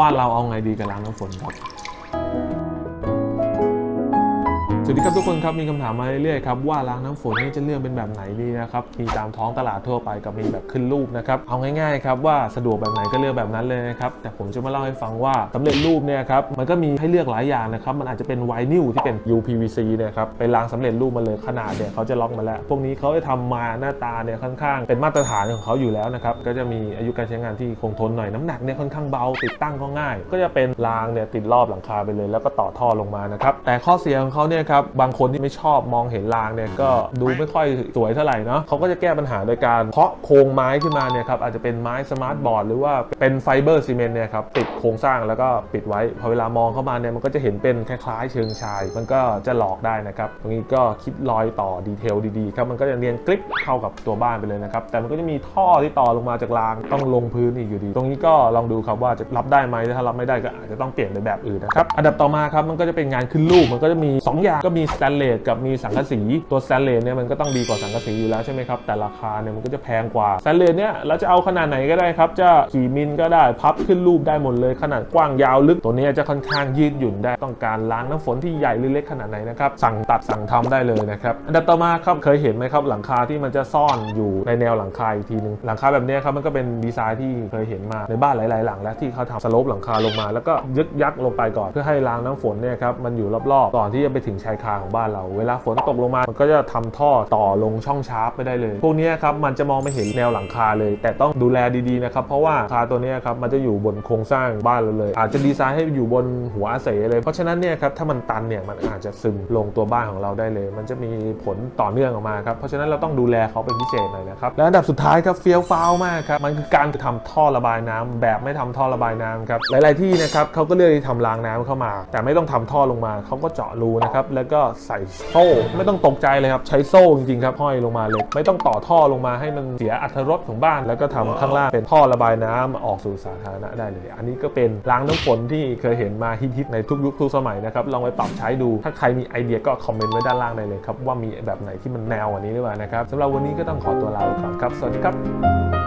บ้านเราเอาไงดีกับล้างน้ำฝนครับ สวัสดีครับทุกคนครับมีคำถามมาเรื่อยๆครับว่าล้างน้ำฝนนี่จะเลือกเป็นแบบไหนดีนะครับมีตามท้องตลาดทั่วไปกับมีแบบขึ้นรูปนะครับเอาง่ายๆครับว่าสะดวกแบบไหนก็เลือกแบบนั้นเลยนะครับแต่ผมจะมาเล่าให้ฟังว่าสำเร็จรูปเนี่ยครับมันก็มีให้เลือกหลายอย่างนะครับมันอาจจะเป็นไวนิลที่เป็น UPVC นี่ยครับไปล้างสำเร็จรูปมาเลยขนาดเนี่ยเขาจะล็อกมาแล้ว พวกนี้เขาจะทำมาหน้าตาเนี่ยค่อนข้าง เป็นมาตรฐานของเขาอยู่แล้วนะครับก็จะมีอายุการใช้งานที่คงทนหน่อยน้ำหนักเนี่ยค่อนข้างเบาติดตั้งก็ง่าย ก็จะเป็นรางเนี่ยติดรอบหลังคาไปเลย แล้วก็ต่อท่อลงมานะครับแต่ข้อเสียของเขาเนี่ยครับ บางคนที่ไม่ชอบมองเห็นรางเนี่ยก็ดูไม่ค่อยสวยเท่าไหร่เนาะเขาก็จะแก้ปัญหาโดยการเพาะโครงไม้ขึ้นมาเนี่ยครับอาจจะเป็นไม้สมาร์ทบอร์ดหรือว่าเป็นไฟเบอร์ซีเมนต์เนี่ยครับติดโครงสร้างแล้วก็ปิดไว้พอเวลามองเข้ามาเนี่ยมันก็จะเห็นเป็นคล้ายๆ เชิงชาย มันก็จะหลอกได้นะครับตรงนี้ก็คิดรอยต่อดีเทลดีๆครับมันก็จะเนียนกริปเข้ากับตัวบ้านไปเลยนะครับแต่มันก็จะมีท่อที่ต่อลงมาจากรางต้องลงพื้นอีกอยู่ดี ตรงนี้ก็ลองดูครับว่าจะรับได้ไหมถ้ารับไม่ได้ก็อาจจะต้องเปลี่ยนไปแบบอื่นนะครับอันดับต่อมาครับมันก็จะเป็นงานขึ้นรูปมันก็จะมี 2 อย่างก็มีสแตนเลสกับมีสังกะสีตัวสแตนเลสเนี่ยมันก็ต้องดีกว่าสังกะสีอยู่แล้วใช่ไหมครับแต่ราคาเนี่ยมันก็จะแพงกว่าสแตนเลสเนี่ยเราจะเอาขนาดไหนก็ได้ครับจะกี่มิลก็ได้พับขึ้นรูปได้หมดเลยขนาดกว้างยาวลึกตัวนี้จะค่อนข้างยืดหยุ่นได้ต้องการล้างน้ำฝนที่ใหญ่หรือเล็กขนาดไหนนะครับสั่งตัดสั่งทำได้เลยนะครับอันดับต่อมาครับเคยเห็นไหมครับหลังคาที่มันจะซ่อนอยู่ในแนวหลังคาอีกทีนึงหลังคาแบบเนี้ยครับมันก็เป็นดีไซน์ที่เคยเห็นมาในบ้านหลาย ๆ หลัง แล้วที่เขาทำสโลปหลังคาลงมา แล้วก็ยึกยักลงไปก่อนเพื่อให้ล้างน้ำฝนเนี่ยครับมันอยู่รอบ ๆ ก่อนที่จะไปถึงชายคาของบ้านเรา เวลาฝนตกลงมา มันก็จะทำท่อต่อลงช่องชาร์ปไปได้เลย พวกนี้ครับมันจะมองไม่เห็นแนวหลังคาเลย แต่ต้องดูแลดีๆนะครับเพราะว่าคาตัวนี้ครับมันจะอยู่บนโครงสร้างบ้านเราเลย อาจจะดีไซน์ให้อยู่บนหัวอาเสเลย เพราะฉะนั้นเนี่ยครับถ้ามันตันเนี่ยมันอาจจะซึมลงตัวบ้านของเราได้เลย มันจะมีผลต่อเนื่องออกมาครับเพราะฉะนั้นเราต้องดูแลเขาเป็นพิเศษหน่อยนะครับและอันดับสุดท้ายครับเฟี้ยวฟ้าวมากครับมันคือการทำท่อระบายน้ำแบบไม่ทำท่อระบายน้ำครับหลาย ๆที่นะครับเขาก็เลือกที่ทำรางน้ำเข้ามา แต่ไม่ต้องทำท่อลงมาเขาก็เจาะรูนะครับแล้แล้วก็ใส่โซ่ ไม่ต้องตกใจเลยครับ ใช้โซ่จริงๆครับห้อยลงมาเลย ไม่ต้องต่อท่อลงมาให้มันเสียอัตรรสของบ้าน แล้วก็ทำข้างล่างเป็นท่อระบายน้ำออกสู่สาธารณะได้เลย อันนี้ก็เป็นรางน้ำฝนที่เคยเห็นมาฮิตๆในทุกยุคทุกสมัยนะครับลองไปปรับใช้ดูถ้าใครมีไอเดียก็คอมเมนต์ไว้ด้านล่างได้เลยครับว่ามีแบบไหนที่มันแนวกว่านี้หรือเปล่านะครับสำหรับวันนี้ก็ต้องขอตัวลาไปก่อนครับ สวัสดีครับ